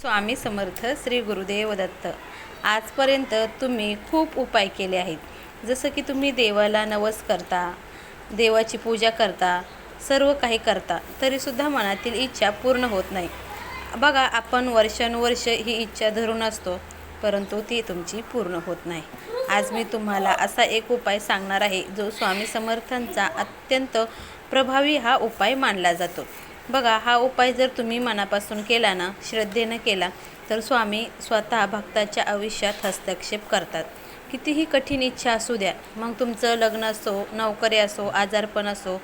स्वामी समर्थ श्री गुरुदेव दत्त. आजपर्यंत तुम्ही खूप उपाय केले आहेत. जसं की तुम्ही देवाला नवस करता देवाची पूजा करता सर्व काही करता तरीसुद्धा मनातील इच्छा पूर्ण होत नाही. बघा आपण वर्षानुवर्ष ही इच्छा धरून असतो परंतु ती तुमची पूर्ण होत नाही. आज मी तुम्हाला असा एक उपाय सांगणार आहे जो स्वामी समर्थांचा अत्यंत प्रभावी हा उपाय मानला जातो. बघा हा उपाय जर तुम्ही मनापासून केला ना श्रद्धेनं केला तर स्वामी स्वतः भक्ताच्या आयुष्यात हस्तक्षेप करतात. कितीही कठीण इच्छा असू द्या मग तुमचं लग्न असो नोकरी असो आजारपण असो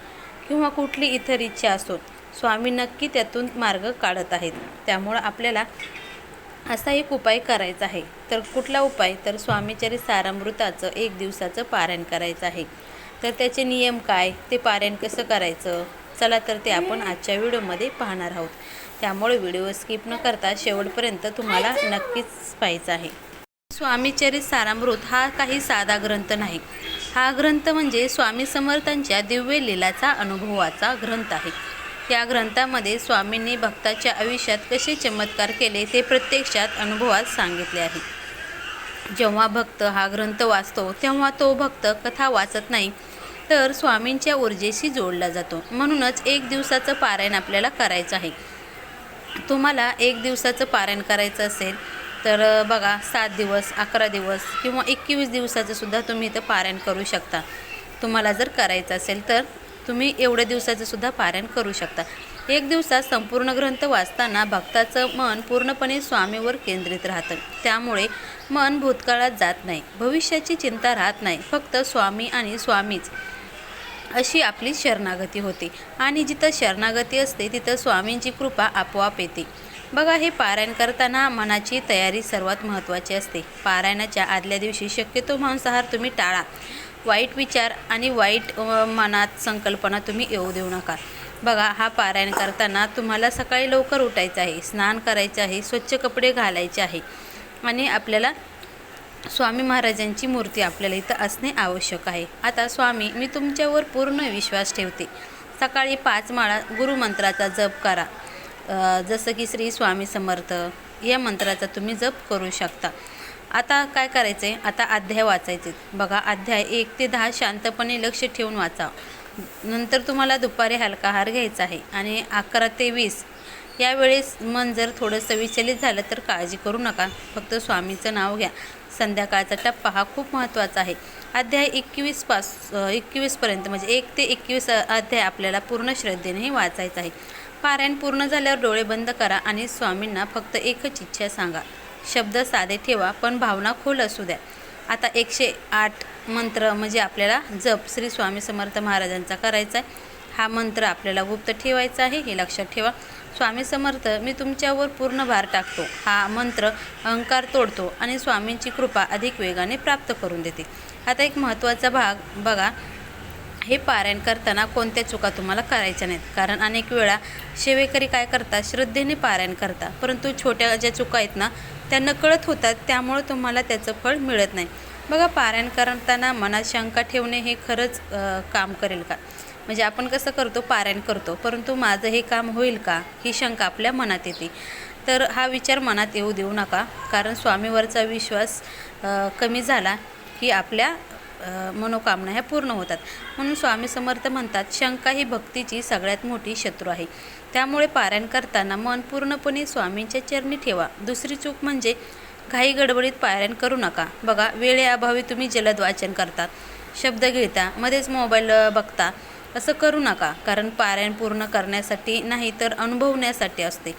किंवा कुठली इतर इच्छा असो स्वामी नक्की त्यातून मार्ग काढत आहेत. त्यामुळं आपल्याला असा एक उपाय करायचा आहे. तर कुठला उपाय? तर स्वामीचरित सारामृताचं एक दिवसाचं पारायण करायचं आहे. तर त्याचे नियम काय? ते पारायण कसं करायचं? चला तर ते आपण आजच्या व्हिडिओमध्ये पाहणार आहोत. त्यामुळे व्हिडिओ स्किप न करता शेवटपर्यंत तुम्हाला नक्कीच पाहायचं आहे. स्वामीचरित सारामृत हा काही साधा ग्रंथ नाही. हा ग्रंथ म्हणजे स्वामी समर्थांच्या दिव्य लिलाचा अनुभवाचा ग्रंथ आहे. या ग्रंथामध्ये स्वामींनी भक्ताच्या आयुष्यात कसे चमत्कार केले ते प्रत्यक्षात अनुभवात सांगितले आहे. जेव्हा भक्त हा ग्रंथ वाचतो तेव्हा तो भक्त कथा वाचत नाही तर स्वामींच्या ऊर्जेशी जोडला जातो. म्हणूनच एक दिवसाचं पारायण आपल्याला करायचं आहे. तुम्हाला एक दिवसाचं पारायण करायचं असेल तर बघा सात दिवस अकरा दिवस किंवा एकवीस दिवसाचं सुद्धा तुम्ही इथं पारायण करू शकता. तुम्हाला जर करायचं असेल तर तुम्ही एवढ्या दिवसाचं सुद्धा पारायण करू शकता. एक दिवसात संपूर्ण ग्रंथ वाचताना भक्ताचं मन पूर्णपणे स्वामीवर केंद्रित राहतं. त्यामुळे मन भूतकाळात जात नाही. भविष्याची चिंता राहत नाही. फक्त स्वामी आणि स्वामीच. अशी आपली शरणागती होते. आणि जिथं शरणागती असते तिथं स्वामींची कृपा आपोआप येते. बघा हे पारायण करताना मनाची तयारी सर्वात महत्त्वाची असते. पारायणाच्या आदल्या दिवशी शक्यतो मांसाहार तुम्ही टाळा. वाईट विचार आणि वाईट मनात संकल्पना तुम्ही येऊ देऊ नका. बघा हा पारायण करताना तुम्हाला सकाळी लवकर उठायचं आहे स्नान करायचं आहे स्वच्छ कपडे घालायचे आहे. आणि आपल्याला स्वामी महाराजांची मूर्ती आपल्याला इथं असणे आवश्यक आहे. आता स्वामी मी तुमच्यावर पूर्ण विश्वास ठेवते. सकाळी पाच माळा गुरुमंत्राचा जप करा. जसं की श्री स्वामी समर्थ या मंत्राचा तुम्ही जप करू शकता. आता काय करायचं आहे आता अध्याय वाचायचे. बघा अध्याय एक ते दहा शांतपणे लक्ष ठेवून वाचा. नंतर तुम्हाला दुपारी हलका आहार घ्यायचा आहे. आणि अकरा ते वीस यावेळेस मन जर थोडंसं विचलित झालं तर काळजी करू नका. फक्त स्वामीचं नाव घ्या. संध्याकाळचा टप्पा हा खूप महत्त्वाचा आहे. अध्याय एकवीस पास एकवीसपर्यंत म्हणजे एक ते एकवीस अध्याय आपल्याला पूर्ण श्रद्धेनेही वाचायचा आहे. पारायण पूर्ण झाल्यावर डोळे बंद करा आणि स्वामींना फक्त एकच इच्छा सांगा. शब्द साधे ठेवा पण भावना खोल असू द्या. आता एकशे आठ मंत्र म्हणजे आपल्याला जप श्री स्वामी समर्थ महाराजांचा करायचा आहे. हा मंत्र आपल्याला गुप्त ठेवायचा आहे हे लक्षात ठेवा. स्वामी समर्थ मी तुमच्यावर पूर्ण भार टाकतो. हा मंत्र अहंकार तोडतो आणि स्वामींची कृपा अधिक वेगाने प्राप्त करून देते. आता एक महत्त्वाचा भाग बघा. हे पारायण करताना कोणत्या चुका तुम्हाला करायच्या नाहीत? कारण अनेक वेळा शेवेकरी काय करतात? श्रद्धेने पारायण करतात. परंतु छोट्या ज्या चुका आहेत ना त्या नकळत होतात त्यामुळे तुम्हाला त्याचं फळ मिळत नाही. बघा पारायण करताना मनात शंका ठेवणे हे खरंच काम करेल का? म्हणजे आपण कसं करतो पारायण करतो. परंतु माझं हे काम होईल का ही शंका आपल्या मनात येते. तर हा विचार मनात येऊ देऊ नका. कारण स्वामीवरचा विश्वास कमी झाला की आपल्या मनोकामना ह्या पूर्ण होतात. म्हणून स्वामी समर्थ म्हणतात शंका ही भक्तीची सगळ्यात मोठी शत्रू आहे. त्यामुळे पारायण करताना मन पूर्णपणे स्वामींच्या चरणी ठेवा. दुसरी चूक म्हणजे घाई गडबडीत पारायण करू नका. बघा वेळेअभावी तुम्ही जलद वाचन करता. शब्द घेता मध्येच मोबाईल बघता. असं करू नका कारण पारायण पूर्ण करण्यासाठी नाही तर अनुभवण्यासाठी असते.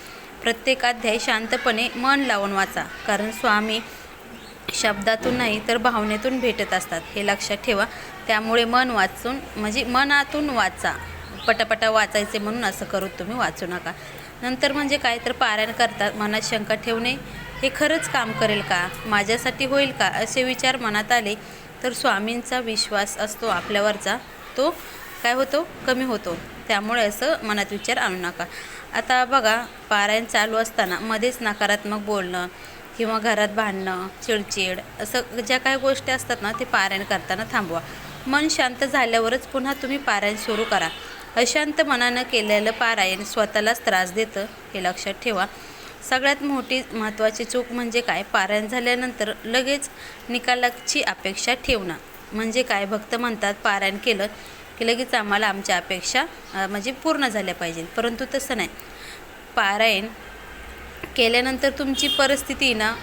प्रत्येक अध्याय शांतपणे मन लावून वाचा कारण स्वामी शब्दातून नाही तर भावनेतून भेटत असतात. हे लक्षात ठेवा. त्यामुळे मन वाचून म्हणजे मनातून वाचा. पटापटा वाचायचे म्हणून असं करू तुम्ही वाचू नका. नंतर म्हणजे काय तर पारायण करतात मनात शंका ठेवणे हे खरंच काम करेल का? माझ्यासाठी होईल का? असे विचार मनात आले तर स्वामींचा विश्वास असतो आपल्यावरचा. तो काय होतो? कमी होतो. त्यामुळे असं मनात विचार आणू नका. आता बघा पारायण चालू असताना मध्येच नकारात्मक बोलणं किंवा घरात भांडणं चिडचिड असं ज्या काही गोष्टी असतात ना ते पारायण करताना थांबवा. मन शांत झाल्यावरच पुन्हा तुम्ही पारायण सुरू करा. अशांत मनानं केलेलं पारायण स्वतःलाच त्रास देतं हे लक्षात ठेवा. सगळ्यात मोठी महत्त्वाची चूक म्हणजे काय? पारायण झाल्यानंतर लगेच निकालाची अपेक्षा ठेवणं. म्हणजे काय? भक्त म्हणतात पारायण केलं की लगेच आम्हाला आमच्या अपेक्षा म्हणजे पूर्ण झाल्या पाहिजे. परंतु तसं नाही. पारायण केल्यानंतर तुमची परिस्थिती ना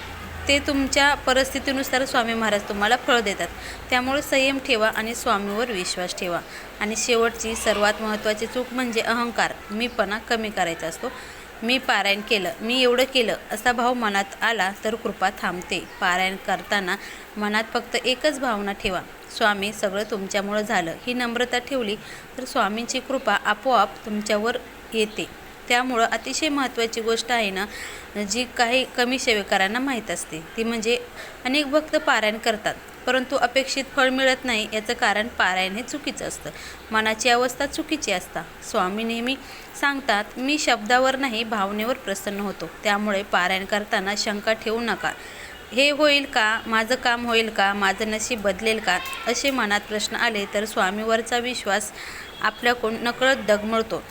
ते तुमच्या परिस्थितीनुसार स्वामी महाराज तुम्हाला फळ देतात. त्यामुळे संयम ठेवा आणि स्वामीवर विश्वास ठेवा. आणि शेवटची सर्वात महत्त्वाची चूक म्हणजे अहंकार. मीपणा कमी करायचा असतो. मी पारायण केलं मी एवढं केलं असा भाव मनात आला तर कृपा थांबते. पारायण करताना मनात फक्त एकच भावना ठेवा. स्वामी सगळं तुमच्यामुळं झालं. ही नम्रता ठेवली तर स्वामींची कृपा आपोआप तुमच्यावर येते. त्यामुळं अतिशय महत्त्वाची गोष्ट आहे ना जी काही कमी सेवेकरांना माहीत असते. ती म्हणजे अनेक भक्त पारायण करतात परंतु अपेक्षित फळ मिळत नाही याचं कारण पारायण हे चुकीचं असतं. मनाची अवस्था चुकीची असता. स्वामी नेहमी सांगतात मी शब्दावर नाही भावनेवर प्रसन्न होतो. त्यामुळे पारायण करताना शंका ठेवू नका. हे होईल का? माझं काम होईल का? माझं नशीब बदलेल का? असे मनात प्रश्न आले तर स्वामीवरचा विश्वास आपल्याकडून नकळत डगमळतो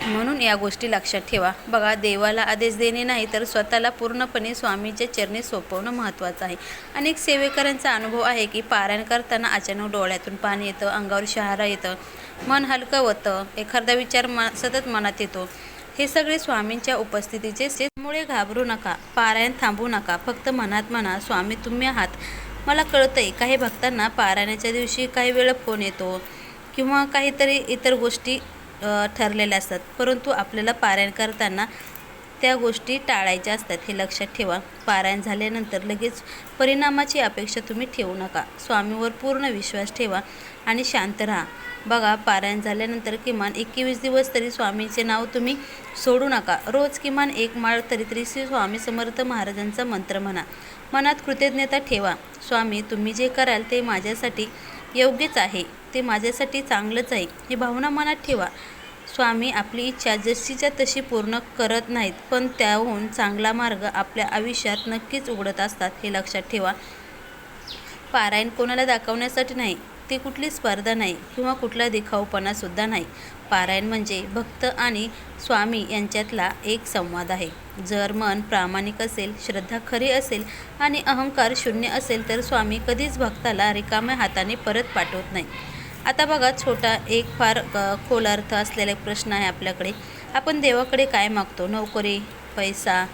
म्हणून या गोष्टी लक्षात ठेवा. बघा देवाला आदेश देणे नाही तर स्वतःला पूर्णपणे स्वामीच्या चरणी सोपवणं महत्त्वाचं आहे. अनेक सेवेकरांचा अनुभव आहे की पारायण करताना अचानक डोळ्यातून पाणी येतं अंगावर शहारा येतं मन हलकं होतं. एखादा विचार म सतत मनात येतो. हे सगळे स्वामींच्या उपस्थितीचे त्यामुळे घाबरू नका पारायण थांबू नका फक्त मनात म्हणा स्वामी तुम्ही आहात. मला कळतंय काही भक्तांना पारायणाच्या दिवशी काही वेळ फोन येतो किंवा काहीतरी इतर गोष्टी ठरलेल्या असतात. परंतु आपल्याला पारायण करताना त्या गोष्टी टाळायच्या असतात. हे लक्षात ठेवा. पारायण झाल्यानंतर लगेच परिणामाची अपेक्षा तुम्ही ठेवू नका. स्वामीवर पूर्ण विश्वास ठेवा आणि शांत राहा. बघा पारायण झाल्यानंतर किमान एकवीस दिवस तरी स्वामीचे नाव तुम्ही सोडू नका. रोज किमान एक माळ तरी तरी श्री स्वामी समर्थ महाराजांचा मंत्र म्हणा. मनात कृतज्ञता ठेवा. स्वामी तुम्ही जे कराल ते माझ्यासाठी योग्यच आहे. ते माझ्यासाठी चांगलंच आहे. ही भावना मनात ठेवा. स्वामी आपली इच्छा जशीच्या तशी पूर्ण करत नाहीत पण त्याहून चांगला मार्ग आपल्या आयुष्यात नक्कीच उघडत असतात हे लक्षात ठेवा. पारायण कोणाला दाखवण्यासाठी नाही ती कुठली स्पर्धा नाही किंवा कुठला दिखाऊपणासुद्धा नाही. पारायण म्हणजे भक्त आणि स्वामी यांच्यातला एक संवाद आहे. जर मन प्रामाणिक असेल श्रद्धा खरी असेल आणि अहंकार शून्य असेल तर स्वामी कधीच भक्ताला रिकाम्या हाताने परत पाठवत नाही. आता बघा छोटा एक फार खोल अर्थ असलेला एक प्रश्न आहे आपल्याकडे. आपण देवाकडे काय मागतो? नोकरी पैसा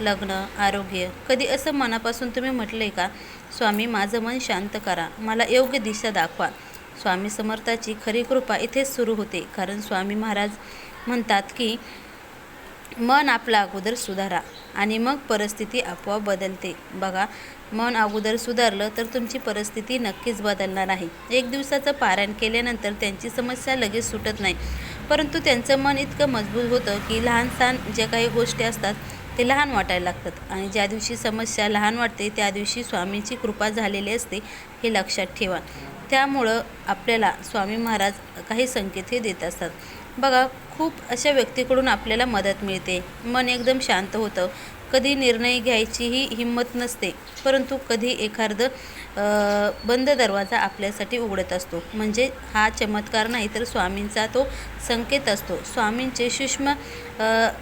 लग्न आरोग्य कधी असं मनापासून तुम्ही म्हटलं आहे का स्वामी माझं मन शांत करा. मला योग्य दिशा दाखवा. स्वामी समर्थाची खरी कृपा इथेच सुरू होते. कारण स्वामी महाराज म्हणतात की मन आपला अगोदर सुधारा आणि मग परिस्थिती आपोआप बदलते. बघा मन अगोदर सुधारलं तर तुमची परिस्थिती नक्कीच बदलणार आहे. एक दिवसाचं पारायण केल्यानंतर त्यांची समस्या लगेच सुटत नाही. परंतु त्यांचं मन इतकं मजबूत होतं की लहान सहान ज्या काही गोष्टी असतात ते लहान वाटायला लागतात. आणि ज्या दिवशी समस्या लहान वाटते त्या दिवशी स्वामींची कृपा झालेली असते हे लक्षात ठेवा. त्यामुळं आपल्याला स्वामी महाराज काही संकेत हे देत असतात. बघा खूप अशा व्यक्तीकडून आपल्याला मदत मिळते. मन एकदम शांत होतं. कधी निर्णय घ्यायचीही हिंमत नसते. परंतु कधी एखादं बंद दरवाजा आपल्यासाठी उघडत असतो. म्हणजे हा चमत्कार नाही तर स्वामींचा तो संकेत असतो. स्वामींचे सूक्ष्म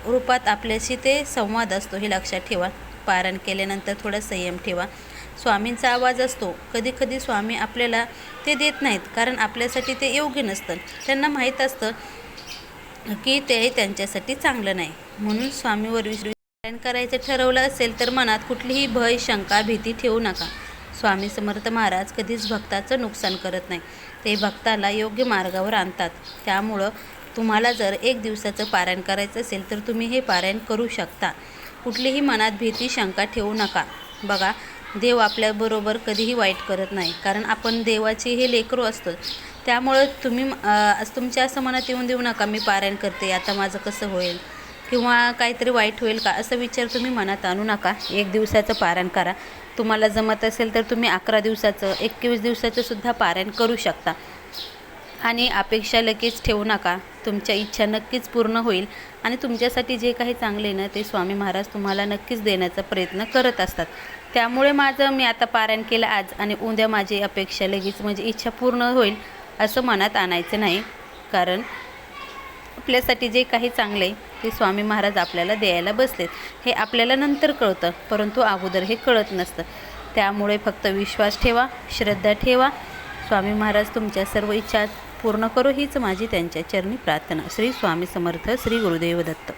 रूपात आपल्याशी ते संवाद असतो. हे लक्षात ठेवा. पारण केल्यानंतर थोडा संयम ठेवा. स्वामींचा आवाज असतो. कधी कधी स्वामी आपल्याला ते देत नाहीत कारण आपल्यासाठी ते योग्य नसतं. त्यांना माहीत असतं की ते त्यांच्यासाठी चांगलं नाही. म्हणून स्वामीवर विश्वास पारायण करायचं ठरवलं असेल तर मनात कुठलीही भय शंका भीती ठेवू नका. स्वामी समर्थ महाराज कधीच भक्ताचं नुकसान करत नाही. ते भक्ताला योग्य मार्गावर आणतात. त्यामुळं तुम्हाला जर एक दिवसाचं पारायण करायचं असेल तर तुम्ही हे पारायण करू शकता. कुठलीही मनात भीती शंका ठेवू नका. बघा देव आपल्याबरोबर कधीही वाईट करत नाही कारण आपण देवाचे हे लेकरू असतो त्यामुळं तुम्ही तुमच्या असं मनात येऊन देऊ नका मी पारायण करते आता माझं कसं होईल? किंवा काहीतरी वाईट होईल का? असा विचार तुम्ही मनात आणू नका. एक दिवसाचं पारायण करा. तुम्हाला जमत असेल तर तुम्ही अकरा दिवसाचं एकवीस दिवसाचंसुद्धा पारायण करू शकता. आणि अपेक्षा लगेच ठेवू नका. तुमच्या इच्छा नक्कीच पूर्ण होईल. आणि तुमच्यासाठी जे काही चांगले आहे ना ते स्वामी महाराज तुम्हाला नक्कीच देण्याचा प्रयत्न करत असतात. त्यामुळे माझं मी आता पारायण केलं आज आणि उद्या माझी अपेक्षा लगेच म्हणजे इच्छा पूर्ण होईल असं मनात आणायचं नाही. कारण आपल्यासाठी जे काही चांगलं आहे हे स्वामी महाराज आपल्याला द्यायला बसलेत. हे आपल्याला नंतर कळतं परंतु अगोदर हे कळत नसतं. त्यामुळे फक्त विश्वास ठेवा श्रद्धा ठेवा. स्वामी महाराज तुमच्या सर्व इच्छा पूर्ण करो. हीच माझी त्यांच्या चरणी प्रार्थना. श्री स्वामी समर्थ श्री गुरुदेव दत्त.